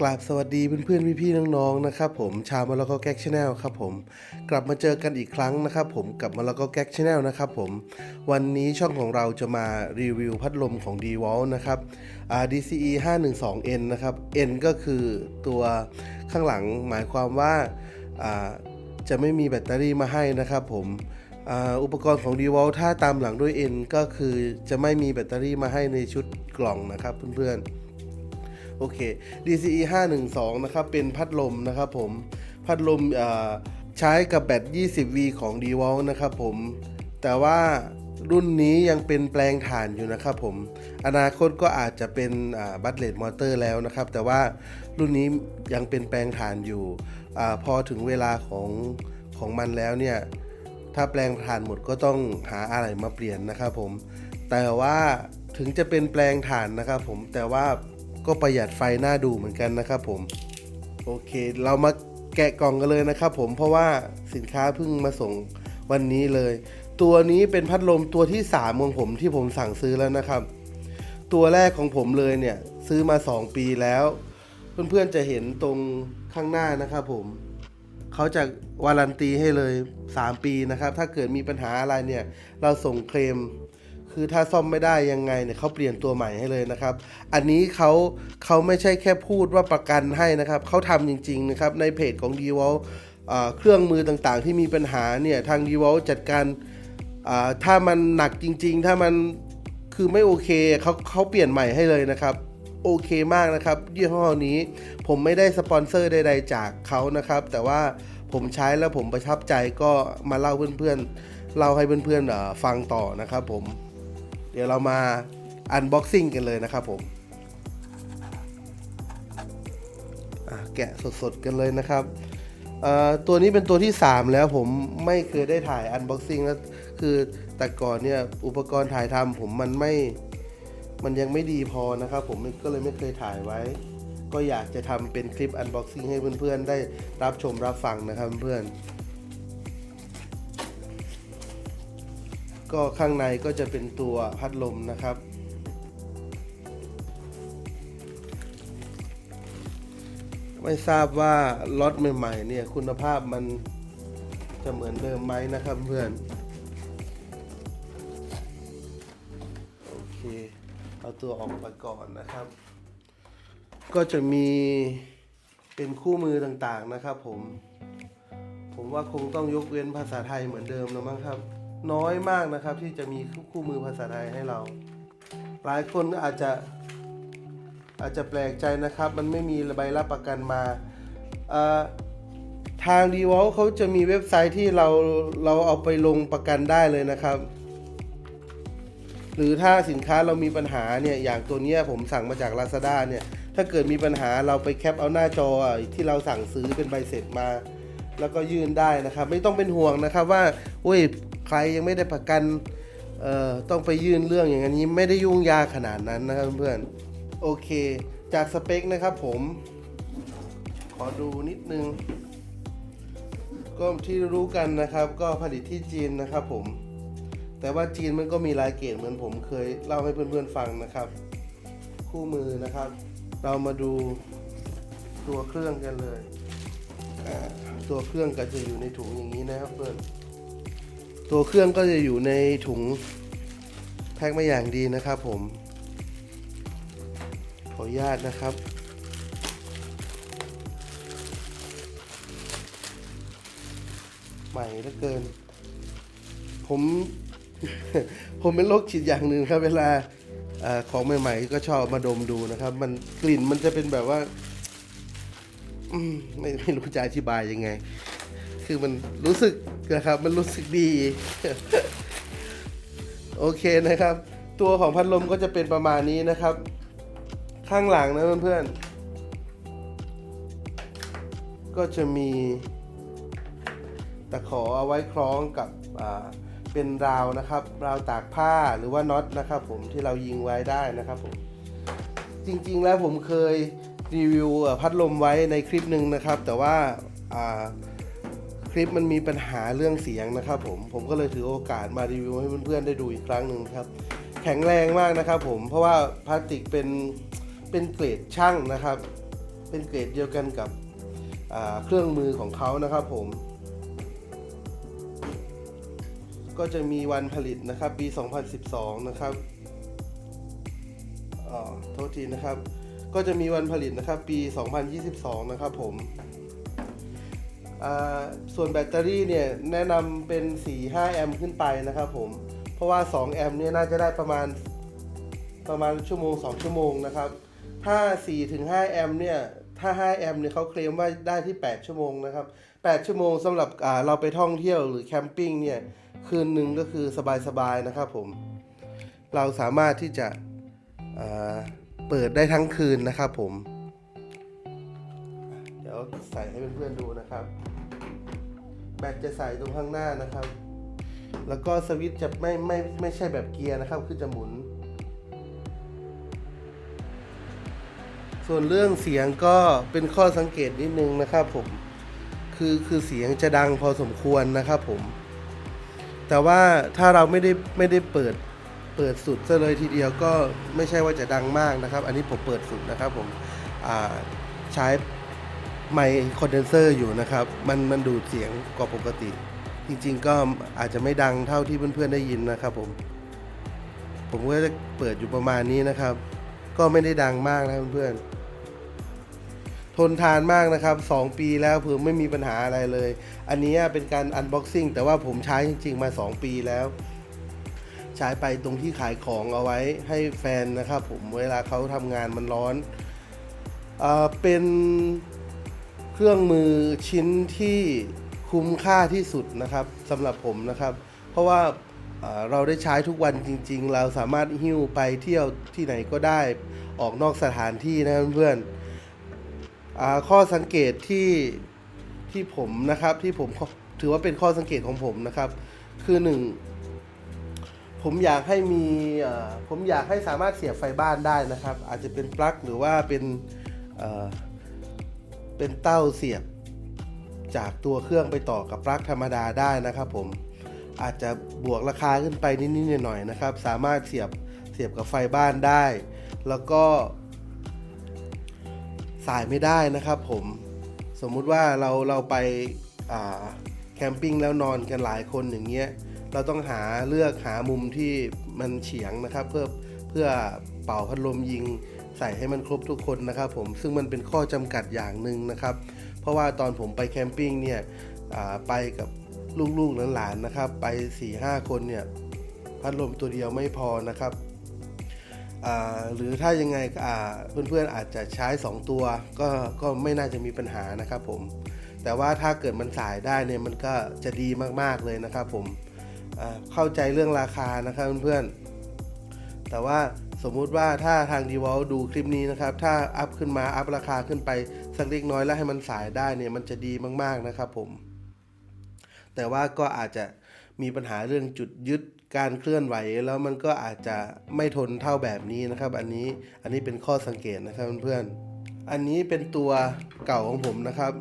กราบสวัสดีเพื่อนๆพี่ๆน้องๆนะครับผมชาวมาแล้วก็แก๊กชาแนลครับผมกลับมาเจอกันอีกครั้งนะครับผมกับมาแล้วก็แก๊กชาแนลนะครับผมวันนี้ช่องของเราจะมารีวิวพัดลมของ d w a l นะครับอ่า DCE 512N นะครับ N ก็คือตัวข้างหลังหมายความว่าาจะไม่มีแบตเตอรี่มาให้นะครับผมอ,อุปกรณ์ของ d w a l ถ้าตามหลังด้วย N ก็คือจะไม่มีแบตเตอรี่มาให้ในชุดกล่องนะครับเพื่อนๆ โอเค DCE 512นะครับเป็นพัดลมนะครับผมพัดลมใช้กับแบต 20V ของ d w a l นะครับผม แต่ว่ารุ่นนี้ยังเป็นแปลงถ่านอยู่นะครับผม อนาคตก็อาจจะเป็นบัตเลตมอเตอร์แล้วนะครับ แต่ว่ารุ่นนี้ยังเป็นแปลงถ่านอยู่อพอถึงเวลาของของมันแล้วเนี่ย ถ้าแปลงถ่านหมดก็ต้องหาอะไรมาเปลี่ยนนะครับผม แต่ว่าถึงจะเป็นแปลงถ่านนะครับผม แต่ว่า ก็ประหยัดไฟน่าดูเหมือนกันนะครับผม โอเค เรามาแกะกล่องกันเลยนะครับผมเพราะว่าสินค้าเพิ่งมาส่งวันนี้เลย ตัวนี้เป็นพัดลมตัวที่3ของผมที่ผมสั่งซื้อแล้วนะครับ ตัวแรกของผมเลยเนี่ยซื้อมา 2 ปีแล้ว เพื่อนๆจะเห็นตรงข้างหน้านะครับผมเขาจะวารันตีให้เลย 3 ปีนะครับ ถ้าเกิดมีปัญหาอะไรเนี่ย เราส่งเคลม คือถ้าซ่อมไม่ได้ยังไงเนี่ยเขาเปลี่ยนตัวใหม่ให้เลยนะครับ อันนี้เขาเขาไม่ใช่แค่พูดว่าประกันให้นะครับเขาทำจริงๆนะครับในเพจของ d w a l เครื่องมือต่างๆ ที่มีปัญหาเนี่ยทาง d w a l จัดการถ้ามันหนักจริง ๆ ถ้ามันคือไม่โอเคเขาเขาเปลี่ยนใหม่ให้เลยนะครับโอเคมากนะครับยี่ห้อนี้ผมไม่ได้สปอนเซอร์ใด ๆ จากเขานะครับ แต่ว่าผมใช้แล้วผมประทับใจก็มาเล่าเพื่อนๆเล่าให้เพื่อนๆฟังต่อนะครับผม เดี๋ยวเรามาอันบ็อกซิ่งกันเลยนะครับผมแกะสดๆกันเลยนะครับ ตัวนี้เป็นตัวที่ 3 แล้วผมไม่เคยได้ถ่ายอันบ็อกซิ่งแล้วคือแต่ก่อนเนี่ยอุปกรณ์ถ่ายทำผมมันไม่มันยังไม่ดีพอนะครับผมก็เลยไม่เคยถ่ายไว้ ก็อยากจะทำเป็นคลิปอันบ็อกซิ่งให้เพื่อนๆ ได้รับชมรับฟังนะครับเพื่อนๆ ก็ข้างในก็จะเป็นตัวพัดลมนะครับ ไม่ทราบว่าล็อตใหม่ๆเนี่ยคุณภาพมันจะเหมือนเดิมไหมนะครับเพื่อนโอเคเอาตัวออกมาก่อนนะครับ ก็จะมีเป็นคู่มือต่างๆนะครับผม ผมว่าคงต้องยกเว้นภาษาไทยเหมือนเดิมแล้วมั้งครับ น้อยมากนะครับที่จะมีคู่มือภาษาไทยให้เรา หลายคนอาจจะอาจจะแปลกใจนะครับ มันไม่มีใบรับประกันมา ทาง d w a l เขาจะมีเว็บไซต์ที่เราเราเอาไปลงประกันได้เลยนะครับ หรือถ้าสินค้าเรามีปัญหาเนี่ย อย่างตัวนี้ผมสั่งมาจาก Lazada เนี่ย ถ้าเกิดมีปัญหาเราไปแคปเอาหน้าจอที่เราสั่งซื้อเป็นใบเสร็จมา แล้วก็ยื่นได้นะครับ ไม่ต้องเป็นห่วงนะครับว่าอุ้ย ใครยังไม่ได้ประกันเอ่อต้องไปยื่นเรื่องอย่างนี้ไม่ได้ยุ่งยากขนาดนั้นนะครับเพื่อนโอเค จากสเปคนะครับผม ขอดูนิดนึง ก็ที่รู้กันนะครับ ก็ผลิตที่จีนนะครับผม แต่ว่าจีนมันก็มีรายเกตเหมือนผมเคยเล่าให้เพื่อนๆฟังนะครับ คู่มือนะครับ เรามาดูตัวเครื่องกันเลย ตัวเครื่องก็จะอยู่ในถุงอย่างนี้นะครับเพื่อน ตัวเครื่องก็จะอยู่ในถุงแพ็คมาอย่างดีนะครับผม ขออนุญาตนะครับ ใหม่เหลือเกิน ผม ผมเป็นโรคฉีดอย่างหนึ่งครับเวลาอของใหม่ ๆ ก็ชอบมาดมดูนะครับ มันกลิ่นมันจะเป็นแบบว่าไม่ไม่รู้จะอธิบายยังไง คือมันรู้สึก นะครับ มันรู้สึกดี โอเคนะครับ ตัวของพัดลมก็จะเป็นประมาณนี้นะครับ ข้างหลังนะเพื่อนๆ ก็จะมีตะขอเอาไว้คล้องกับเป็นราวนะครับ ราวตากผ้าหรือว่าน็อตนะครับผมที่เรายิงไว้ได้นะครับผมจริงๆแล้วผมเคยรีวิวพัดลมไว้ในคลิปหนึ่งนะครับ แต่ว่าอ่า คลิปมันมีปัญหาเรื่องเสียงนะครับผมผมก็เลยถือโอกาสมารีวิวให้เพื่อนๆได้ดูอีกครั้งหนึ่งครับ แข็งแรงมากนะครับผมเพราะว่าพลาสติกเป็นเป็นเกรดช่างนะครับ เป็นเกรดเดียวกันกับเครื่องมือของเขานะครับผม ก็จะมีวันผลิตนะครับปี 2012 นะครับอ๋อโทษทีนะครับ ก็จะมีวันผลิตนะครับปี 2022 นะครับผม ส่วนแบตเตอรี่เนี่ยแนะนำเป็น 4-5 แอมป์ขึ้นไปนะครับผม เพราะว่า 2 แอมป์เนี่ยน่าจะได้ประมาณประมาณชั่วโมง 2 ชั่วโมงนะครับ ถ้า 4-5 แอมป์เนี่ย ถ้า 5 แอมป์เนี่ยเขาเคลมว่าได้ที่ 8 ชั่วโมงนะครับ 8 ชั่วโมงสำหรับเราไปท่องเที่ยวหรือแคมปิ้งเนี่ย คืนหนึ่งก็คือสบายๆนะครับผม เราสามารถที่จะเปิดได้ทั้งคืนนะครับผม ยวใส่ให้เพื่อนๆดูนะครับ แบตจะใส่ตรงข้างหน้านะครับ แล้วก็สวิตช์จะไม่ไม่ไม่ใช่แบบเกียร์นะครับ คือจะหมุน ส่วนเรื่องเสียงก็เป็นข้อสังเกตนิดนึงนะครับผม คือคือเสียงจะดังพอสมควรนะครับผม แต่ว่าถ้าเราไม่ได้ไม่ได้เปิดเปิดสุดซะเลยทีเดียวก็ไม่ใช่ว่าจะดังมากนะครับ อันนี้ผมเปิดสุดนะครับผมใช้ ไมค์คอนเดนเซอร์อยู่นะครับ มันมันดูดเสียงกว่าปกติ จริงๆก็อาจจะไม่ดังเท่าที่เพื่อนๆได้ยินนะครับผม ผมก็จะเปิดอยู่ประมาณนี้นะครับ ก็ไม่ได้ดังมากนะเพื่อนๆ ทนทานมากนะครับ 2 ปีแล้วเพิ่ไม่มีปัญหาอะไรเลย อันนี้เป็นการอันบ็อกซิ่งแต่ว่าผมใช้จริง ๆ มา 2 ปีแล้วใช้ไปตรงที่ขายของเอาไว้ให้แฟนนะครับผมเวลาเขาทำงานมันร้อนเอ่อเป็น เครื่องมือชิ้นที่คุ้มค่าที่สุดนะครับสำหรับผมนะครับ เพราะว่าเราได้ใช้ทุกวันจริง ๆ เราสามารถหิ้วไปเที่ยวที่ไหนก็ได้ออกนอกสถานที่นะเพื่อนอข้อสังเกตที่ที่ผมนะครับที่ผมถือว่าเป็นข้อสังเกตของผมนะครับ คือหนึ่งผมอยากให้มีผมอยากให้สามารถเสียบไฟบ้านได้นะครับ อาจจะเป็นปลั๊กหรือว่าเป็น เป็นเต้าเสียบ จากตัวเครื่องไปต่อกับปลั๊กธรรมดาได้นะครับ ผมอาจจะบวกราคาขึ้นไปนิดๆหน่อยๆนะครับ สามารถเสียบเสียบกับไฟบ้านได้ แล้วก็ สายไม่ได้นะครับ ผมสมมุติว่าเราเราไปาแคมปิ้งแล้วนอนกันหลายคนอย่างเงี้ยเราต้องหาเลือกหามุมที่มันเฉียงนะครับ เพื่อเพื่อเป่าพัดลมยิง ใส่ให้มันครบทุกคนนะครับผมซึ่งมันเป็นข้อจำกัดอย่างหนึ่งนะครับ เพราะว่าตอนผมไปแคมปิ้งเนี่ยไปกับลูกๆหลานๆนะครับ ไป 4-5 คนเนี่ยพัดลมตัวเดียวไม่พอนะครับหรือถ้ายังไงเพื่อนๆอาจจะใช้ 2 ตัวก็ก็ไม่น่าจะมีปัญหานะครับผมแต่ว่าถ้าเกิดมันสายได้เนี่ยมันก็จะดีมากๆเลยนะครับผมเข้าใจเรื่องราคานะครับเพื่อนๆแต่ว่า สมมุติว่าถ้าทาง d e v o l ดูคลิปนี้นะครับ ถ้าอัพขึ้นมาอัพราคาขึ้นไปสักเล็กน้อยแล้วให้มันสายได้เนี่ยมันจะดีมากๆนะครับผม แต่ว่าก็อาจจะมีปัญหาเรื่องจุดยึดการเคลื่อนไหวแล้วมันก็อาจจะไม่ทนเท่าแบบนี้นะครับ อันนี้อันนี้เป็นข้อสังเกตนะครับเพื่อนๆอันนี้เป็นตัวเก่าของผมนะครับ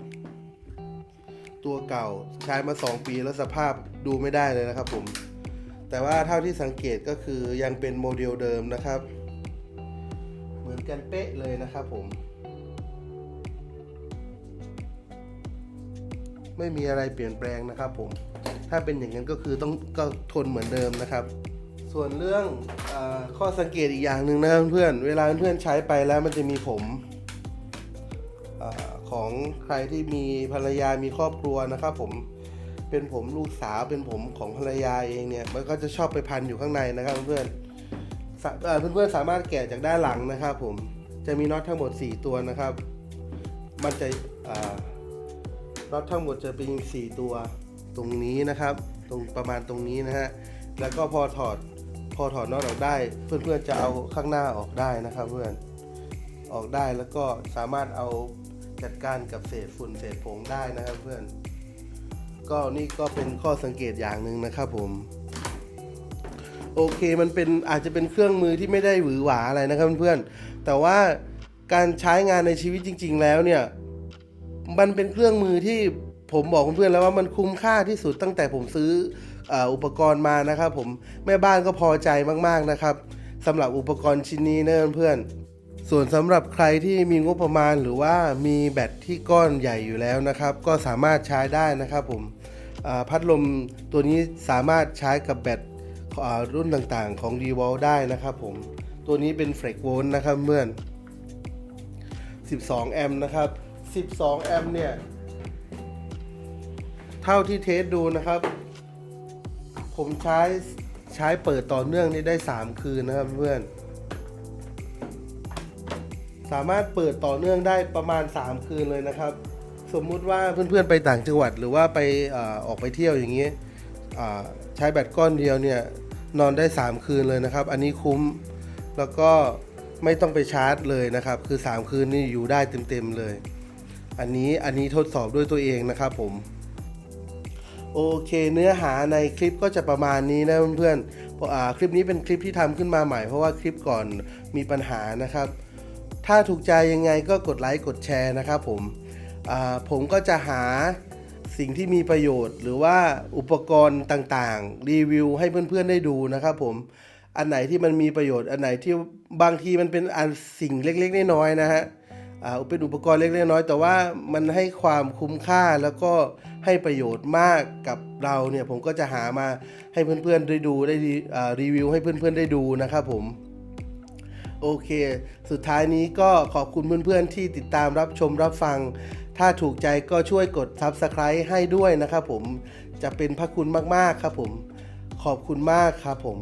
ตัวเก่าใช้มา 2 ปีแล้วสภาพดูไม่ได้เลยนะครับผม แต่ว่าเท่าที่สังเกตก็คือยังเป็นโมเดลเดิมนะครับ เหมือนกันเป๊ะเลยนะครับผม ไม่มีอะไรเปลี่ยนแปลงนะครับผม ถ้าเป็นอย่างนั้นก็คือต้องก็ทนเหมือนเดิมนะครับ ส่วนเรื่องอข้อสังเกตอีกอย่างหนึ่งนะเพื่อนเวลาเพื่อนใช้ไปแล้วมันจะมีผมอของใครที่มีภรรยามีครอบครัวนะครับผม เป็นผมลูกสาวเป็นผมของภรรยาเองเนี่ยมันก็จะชอบไปพันอยู่ข้างในนะครับเพื่อนเอ่อเพื่อนๆสามารถแกะจากด้านหลังนะครับ ผมจะมีน็อตทั้งหมด 4 ตัวนะครับ มันจะน็อตทั้งหมดจะเป็น4ตัวตรงนี้นะครับ ตรงประมาณตรงนี้นะฮะแล้วก็พอถอดพอถอดน็อตออกได้ เพื่อนๆจะเอาข้างหน้าออกได้นะครับ เพื่อนออกได้แล้วก็สามารถเอาจัดการกับเศษฝุ่นเศษผงได้นะครับเพื่อน ก็นี่ก็เป็นข้อสังเกตอย่างหนึ่งนะครับผมโอเคมันเป็นอาจจะเป็นเครื่องมือที่ไม่ได้หวือหวาอะไรนะครับเพื่อนๆแต่ว่าการใช้งานในชีวิตจริง ๆ แล้วเนี่ยมันเป็นเครื่องมือที่ผมบอกเพื่อนๆแล้วว่ามันคุ้มค่าที่สุดตั้งแต่ผมซื้ออุปกรณ์มานะครับผมแม่บ้านก็พอใจมากๆนะครับสำหรับอุปกรณ์ชิ้นนี้นะเพื่อนส่วนสำหรับใครที่มีงบประมาณหรือว่ามีแบตที่ก้อนใหญ่อยู่แล้วนะครับ ก็สามารถใช้ได้นะครับผม พัดลมตัวนี้สามารถใช้กับแบตรุ่นต่างๆ ของ d w a l ได้นะครับผม ตัวนี้เป็น f l e x v o l t นะครับเพื่อน 12 แอมป์นะครับ 12 แอมป์เนี่ย เท่าที่เทสดูนะครับ ผมใช้ใช้เปิดต่อเนื่องนี่ได้ 3 คืนนะครับเพื่อน สามารถเปิดต่อเนื่องได้ประมาณ 3 คืนเลยนะครับ สมมุติว่าเพื่อนๆไปต่างจังหวัดหรือว่าไปอออกไปเที่ยวอย่างนี้ใช้แบตก้อนเดียวเนี่ยนอนได้ 3 คืนเลยนะครับ อันนี้คุ้มแล้วก็ไม่ต้องไปชาร์จเลยนะครับ คือ 3 คืนนี่อยู่ได้เต็มๆเลย อันนี้อันนี้ทดสอบด้วยตัวเองนะครับผมโอเค เนื้อหาในคลิปก็จะประมาณนี้นะเพื่อนๆเพราะอ่าคลิปนี้เป็นคลิปที่ทำขึ้นมาใหม่ เพราะว่าคลิปก่อนมีปัญหานะครับ ถ้าถูกใจยังไงก็กดไลค์กดแชร์นะครับผม ผมก็จะหาสิ่งที่มีประโยชน์ หรือว่าอุปกรณ์ต่างๆ รีวิวให้เพื่อนๆได้ดูนะครับผมอันไหนที่มันมีประโยชน์อันไหนที่บางทีมันเป็นอันสิ่งเล็กๆน้อยๆนะฮะอ่าเป็นอุปกรณ์เล็กๆน้อยๆแต่ว่ามันให้ความคุ้มค่าแล้วก็ให้ประโยชน์มากกับเราเนี่ยผมก็จะหามาให้เพื่อนๆได้ดูได้รีวิวให้เพื่อนๆได้ดูนะครับผม โอเค สุดท้ายนี้ก็ขอบคุณเพื่อนๆที่ติดตามรับชมรับฟัง ถ้าถูกใจก็ช่วยกด Subscribe ให้ด้วยนะครับผม จะเป็นพระคุณมากๆครับผม ขอบคุณมากครับผม